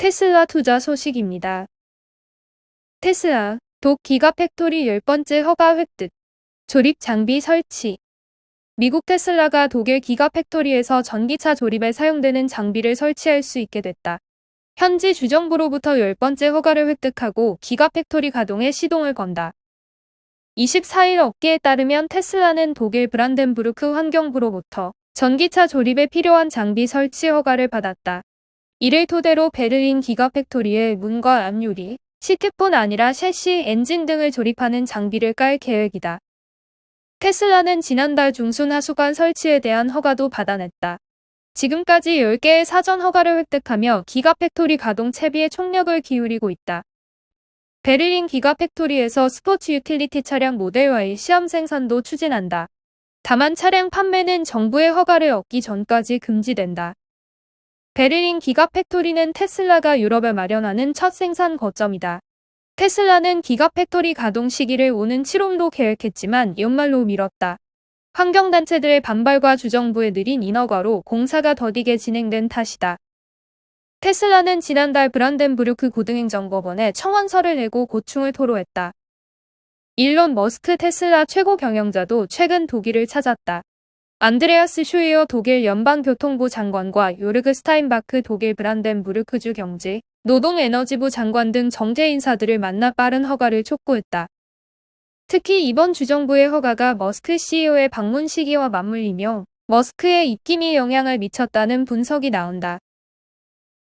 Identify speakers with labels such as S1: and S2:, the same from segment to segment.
S1: 테슬라 투자 소식입니다. 테슬라, 독 기가팩토리 10번째 허가 획득. 조립 장비 설치. 미국 테슬라가 독일 기가팩토리에서 전기차 조립에 사용되는 장비를 설치할 수 있게 됐다. 현지 주정부로부터 10번째 허가를 획득하고 기가팩토리 가동에 시동을 건다. 24일 업계에 따르면 테슬라는 독일 브란덴부르크 환경부로부터 전기차 조립에 필요한 장비 설치 허가를 받았다. 이를 토대로 베를린 기가팩토리에 문과 앞유리, 시트뿐 아니라 셰시, 엔진 등을 조립하는 장비를 깔 계획이다. 테슬라는 지난달 중순 하수관 설치에 대한 허가도 받아냈다. 지금까지 10개의 사전 허가를 획득하며 기가팩토리 가동 채비에 총력을 기울이고 있다. 베를린 기가팩토리에서 스포츠 유틸리티 차량 모델 Y의 시험 생산도 추진한다. 다만 차량 판매는 정부의 허가를 얻기 전까지 금지된다. 베를린 기가팩토리는 테슬라가 유럽에 마련하는 첫 생산 거점이다. 테슬라는 기가팩토리 가동 시기를 오는 7월로 계획했지만 연말로 미뤘다. 환경단체들의 반발과 주정부의 느린 인허가로 공사가 더디게 진행된 탓이다. 테슬라는 지난달 브란덴부르크 고등행정법원에 청원서를 내고 고충을 토로했다. 일론 머스크 테슬라 최고 경영자도 최근 독일을 찾았다. 안드레아스 슈이어 독일 연방교통부 장관과 요르그 스타인바크 독일 브란덴부르크주 경제, 노동에너지부 장관 등 정제 인사들을 만나 빠른 허가를 촉구했다. 특히 이번 주정부의 허가가 머스크 CEO의 방문 시기와 맞물리며 머스크의 입김이 영향을 미쳤다는 분석이 나온다.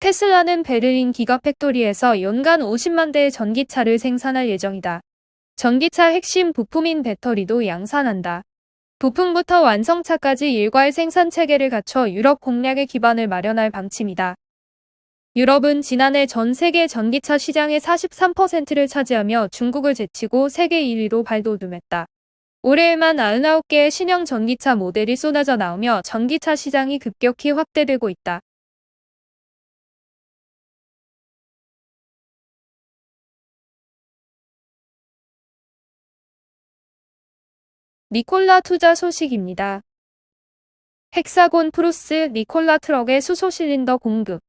S1: 테슬라는 베를린 기가 팩토리에서 연간 50만 대의 전기차를 생산할 예정이다. 전기차 핵심 부품인 배터리도 양산한다. 부품부터 완성차까지 일괄 생산 체계를 갖춰 유럽 공략의 기반을 마련할 방침이다. 유럽은 지난해 전 세계 전기차 시장의 43%를 차지하며 중국을 제치고 세계 1위로 발돋움했다. 올해에만 99개의 신형 전기차 모델이 쏟아져 나오며 전기차 시장이 급격히 확대되고 있다. 니콜라 투자 소식입니다. 헥사곤 프루스 니콜라 트럭의 수소 실린더 공급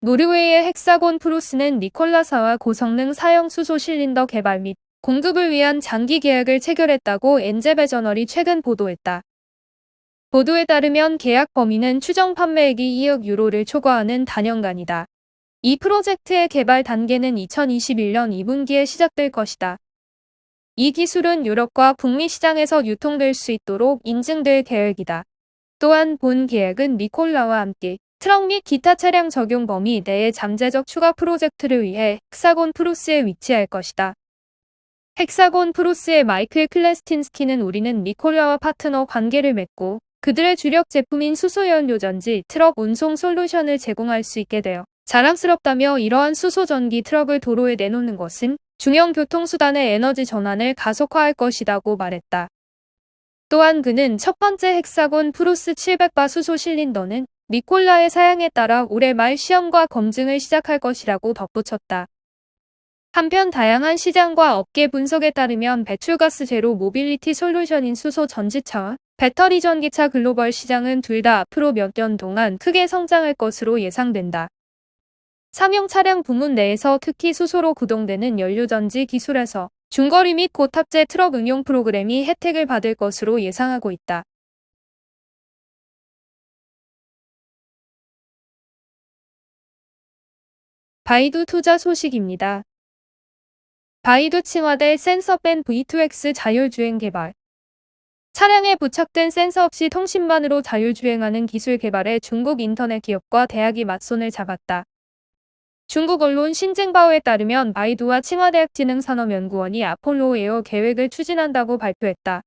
S1: 노르웨이의 헥사곤 프루스는 니콜라사와 고성능 사형 수소 실린더 개발 및 공급을 위한 장기 계약을 체결했다고 엔제베 저널이 최근 보도했다. 보도에 따르면 계약 범위는 추정 판매액이 2억 유로를 초과하는 단연간이다. 이 프로젝트의 개발 단계는 2021년 2분기에 시작될 것이다. 이 기술은 유럽과 북미 시장에서 유통될 수 있도록 인증될 계획이다. 또한 본 계획은 니콜라와 함께 트럭 및 기타 차량 적용 범위 내의 잠재적 추가 프로젝트를 위해 헥사곤 프루스에 위치할 것이다. 헥사곤 프루스의 마이클 클레스틴스키는 우리는 니콜라와 파트너 관계를 맺고 그들의 주력 제품인 수소연료전지 트럭 운송 솔루션을 제공할 수 있게 되어 자랑스럽다며 이러한 수소전기 트럭을 도로에 내놓는 것은 중형 교통수단의 에너지 전환을 가속화할 것이라고 말했다. 또한 그는 첫 번째 헥사곤 프루스 700바 수소 실린더는 니콜라의 사양에 따라 올해 말 시험과 검증을 시작할 것이라고 덧붙였다. 한편 다양한 시장과 업계 분석에 따르면 배출가스 제로 모빌리티 솔루션인 수소 전지차와 배터리 전기차 글로벌 시장은 둘 다 앞으로 몇 년 동안 크게 성장할 것으로 예상된다. 상용 차량 부문 내에서 특히 수소로 구동되는 연료전지 기술에서 중거리 및 고탑재 트럭 응용 프로그램이 혜택을 받을 것으로 예상하고 있다. 바이두 투자 소식입니다. 바이두 칭화대 센서밴 V2X 자율주행 개발 차량에 부착된 센서 없이 통신만으로 자율주행하는 기술 개발에 중국 인터넷 기업과 대학이 맞손을 잡았다. 중국 언론 신쟁바오에 따르면 바이두와 칭화대학진흥산업연구원이 아폴로 에어 계획을 추진한다고 발표했다.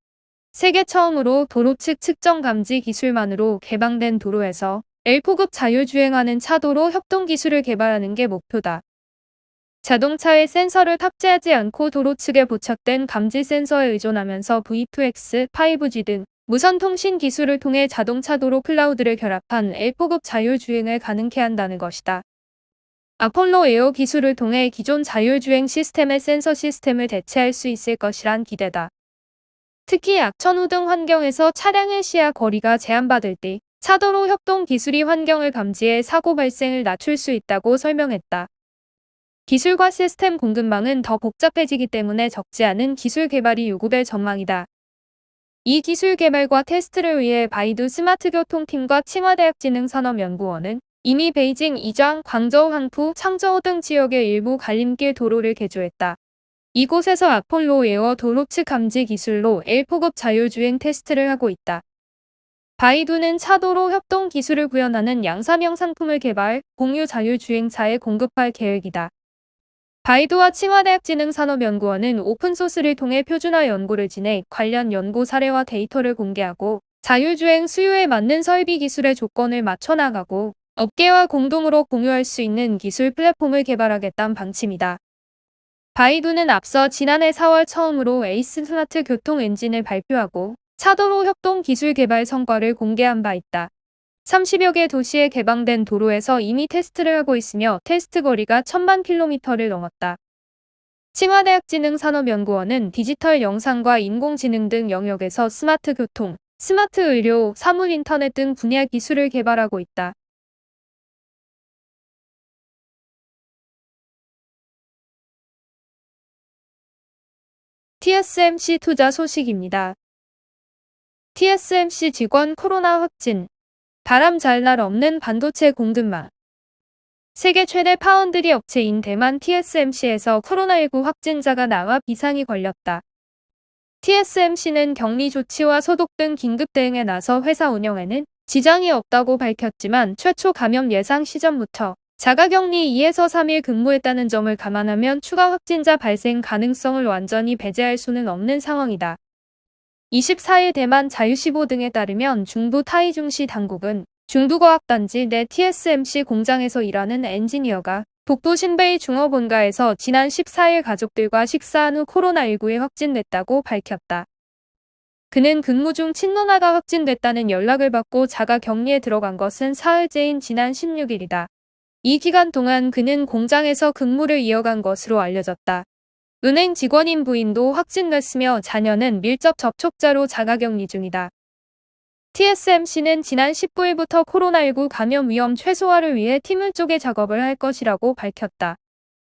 S1: 세계 처음으로 도로 측 측정 감지 기술만으로 개방된 도로에서 L포급 자율주행하는 차도로 협동 기술을 개발하는 게 목표다. 자동차에 센서를 탑재하지 않고 도로 측에 부착된 감지 센서에 의존하면서 V2X, 5G 등 무선 통신 기술을 통해 자동차 도로 클라우드를 결합한 L포급 자율주행을 가능케 한다는 것이다. 아폴로 에어 기술을 통해 기존 자율주행 시스템의 센서 시스템을 대체할 수 있을 것이란 기대다. 특히 악천후 등 환경에서 차량의 시야 거리가 제한받을 때 차도로 협동 기술이 환경을 감지해 사고 발생을 낮출 수 있다고 설명했다. 기술과 시스템 공급망은 더 복잡해지기 때문에 적지 않은 기술 개발이 요구될 전망이다. 이 기술 개발과 테스트를 위해 바이두 스마트 교통팀과 칭화대학진흥산업연구원은 이미 베이징, 이장, 광저우, 항푸, 창저우 등 지역의 일부 갈림길 도로를 개조했다. 이곳에서 아폴로 에어 도로측 감지 기술로 L포급 자율주행 테스트를 하고 있다. 바이두는 차도로 협동 기술을 구현하는 양산형 상품을 개발, 공유 자율주행차에 공급할 계획이다. 바이두와 칭화대학진흥산업연구원은 오픈소스를 통해 표준화 연구를 진행, 관련 연구 사례와 데이터를 공개하고 자율주행 수요에 맞는 설비 기술의 조건을 맞춰 나가고 업계와 공동으로 공유할 수 있는 기술 플랫폼을 개발하겠다는 방침이다. 바이두는 앞서 지난해 4월 처음으로 에이스 스마트 교통 엔진을 발표하고 차도로 협동 기술 개발 성과를 공개한 바 있다. 30여 개 도시에 개방된 도로에서 이미 테스트를 하고 있으며 테스트 거리가 1000만 킬로미터를 넘었다. 칭화대학진흥산업연구원은 디지털 영상과 인공지능 등 영역에서 스마트 교통, 스마트 의료, 사물 인터넷 등 분야 기술을 개발하고 있다. TSMC 투자 소식입니다. TSMC 직원 코로나 확진. 바람 잘 날 없는 반도체 공급망. 세계 최대 파운드리 업체인 대만 TSMC에서 코로나19 확진자가 나와 비상이 걸렸다. TSMC는 격리 조치와 소독 등 긴급 대응에 나서 회사 운영에는 지장이 없다고 밝혔지만 최초 감염 예상 시점부터 자가격리 2에서 3일 근무했다는 점을 감안하면 추가 확진자 발생 가능성을 완전히 배제할 수는 없는 상황이다. 24일 대만 자유시보 등에 따르면 중부 타이중시 당국은 중부과학단지 내 TSMC 공장에서 일하는 엔지니어가 북부 신베이 중어본가에서 지난 14일 가족들과 식사한 후 코로나19에 확진됐다고 밝혔다. 그는 근무 중 친누나가 확진됐다는 연락을 받고 자가 격리에 들어간 것은 사흘째인 지난 16일이다. 이 기간 동안 그는 공장에서 근무를 이어간 것으로 알려졌다. 은행 직원인 부인도 확진됐으며 자녀는 밀접 접촉자로 자가격리 중이다. TSMC는 지난 19일부터 코로나19 감염 위험 최소화를 위해 팀을 쪼개 작업을 할 것이라고 밝혔다.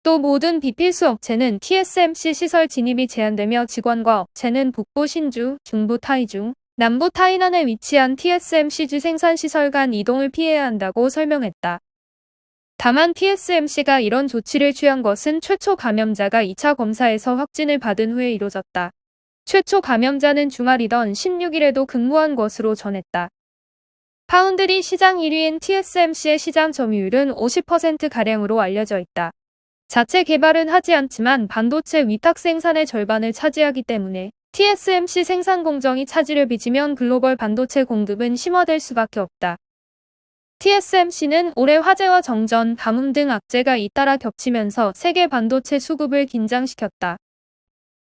S1: 또 모든 비필수 업체는 TSMC 시설 진입이 제한되며 직원과 업체는 북부 신주, 중부 타이중, 남부 타이난에 위치한 TSMC주 생산시설 간 이동을 피해야 한다고 설명했다. 다만 TSMC가 이런 조치를 취한 것은 최초 감염자가 2차 검사에서 확진을 받은 후에 이뤄졌다. 최초 감염자는 주말이던 16일에도 근무한 것으로 전했다. 파운드리 시장 1위인 TSMC의 시장 점유율은 50%가량으로 알려져 있다. 자체 개발은 하지 않지만 반도체 위탁 생산의 절반을 차지하기 때문에 TSMC 생산 공정이 차질을 빚으면 글로벌 반도체 공급은 심화될 수밖에 없다. TSMC는 올해 화재와 정전, 가뭄 등 악재가 잇따라 겹치면서 세계 반도체 수급을 긴장시켰다.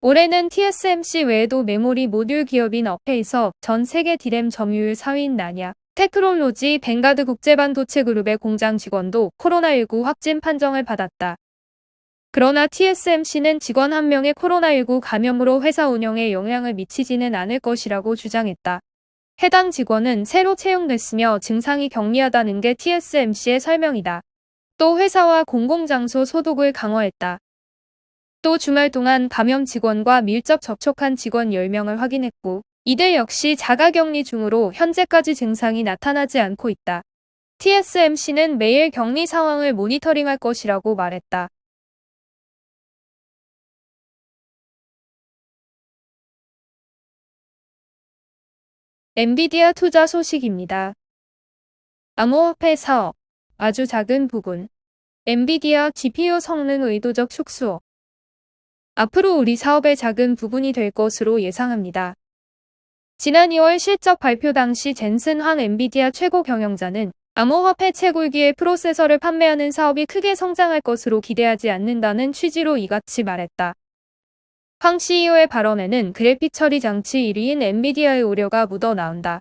S1: 올해는 TSMC 외에도 메모리 모듈 기업인 어페이서 전 세계 디램 점유율 4위인 나냐, 테크놀로지 뱅가드 국제반도체 그룹의 공장 직원도 코로나19 확진 판정을 받았다. 그러나 TSMC는 직원 한 명의 코로나19 감염으로 회사 운영에 영향을 미치지는 않을 것이라고 주장했다. 해당 직원은 새로 채용됐으며 증상이 경미하다는 게 TSMC의 설명이다. 또 회사와 공공장소 소독을 강화했다. 또 주말 동안 감염 직원과 밀접 접촉한 직원 10명을 확인했고 이들 역시 자가격리 중으로 현재까지 증상이 나타나지 않고 있다. TSMC는 매일 격리 상황을 모니터링할 것이라고 말했다. 엔비디아 투자 소식입니다. 암호화폐 사업, 아주 작은 부분. 엔비디아 GPU 성능 의도적 축소. 앞으로 우리 사업의 작은 부분이 될 것으로 예상합니다. 지난 2월 실적 발표 당시 젠슨 황 엔비디아 최고 경영자는 암호화폐 채굴기의 프로세서를 판매하는 사업이 크게 성장할 것으로 기대하지 않는다는 취지로 이같이 말했다. 황 CEO의 발언에는 그래픽 처리 장치 1위인 엔비디아의 우려가 묻어나온다.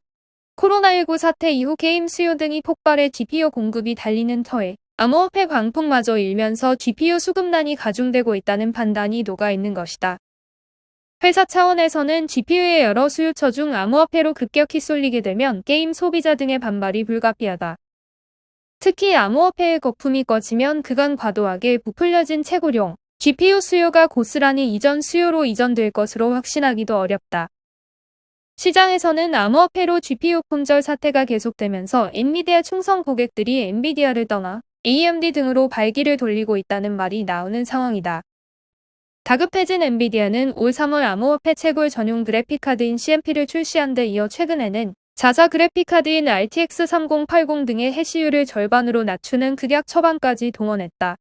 S1: 코로나19 사태 이후 게임 수요 등이 폭발해 GPU 공급이 달리는 터에 암호화폐 광풍마저 일면서 GPU 수급난이 가중되고 있다는 판단이 녹아있는 것이다. 회사 차원에서는 GPU의 여러 수요처 중 암호화폐로 급격히 쏠리게 되면 게임 소비자 등의 반발이 불가피하다. 특히 암호화폐의 거품이 꺼지면 그간 과도하게 부풀려진 채굴용, GPU 수요가 고스란히 이전 수요로 이전될 것으로 확신하기도 어렵다. 시장에서는 암호화폐로 GPU 품절 사태가 계속되면서 엔비디아 충성 고객들이 엔비디아를 떠나 AMD 등으로 발기를 돌리고 있다는 말이 나오는 상황이다. 다급해진 엔비디아는 올 3월 암호화폐 채굴 전용 그래픽카드인 CMP를 출시한 데 이어 최근에는 자사 그래픽카드인 RTX 3080 등의 해시율을 절반으로 낮추는 극약 처방까지 동원했다.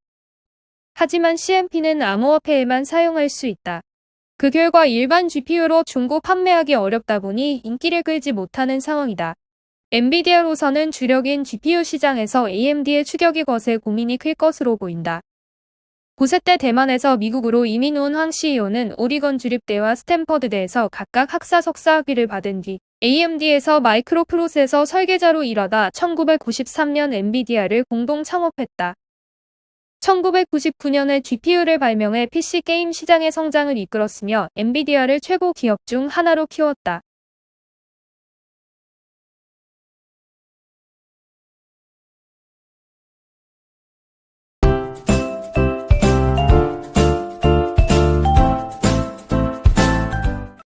S1: 하지만 CMP는 암호화폐에만 사용할 수 있다. 그 결과 일반 GPU로 중고 판매하기 어렵다 보니 인기를 끌지 못하는 상황이다. 엔비디아로서는 주력인 GPU 시장에서 AMD의 추격이 거세 고민이 클 것으로 보인다. 9세 때 대만에서 미국으로 이민 온 황 CEO는 오리건 주립대와 스탠퍼드대에서 각각 학사 석사 학위를 받은 뒤 AMD에서 마이크로 프로세서 설계자로 일하다 1993년 엔비디아를 공동 창업했다. 1999년에 GPU를 발명해 PC 게임 시장의 성장을 이끌었으며 엔비디아를 최고 기업 중 하나로 키웠다.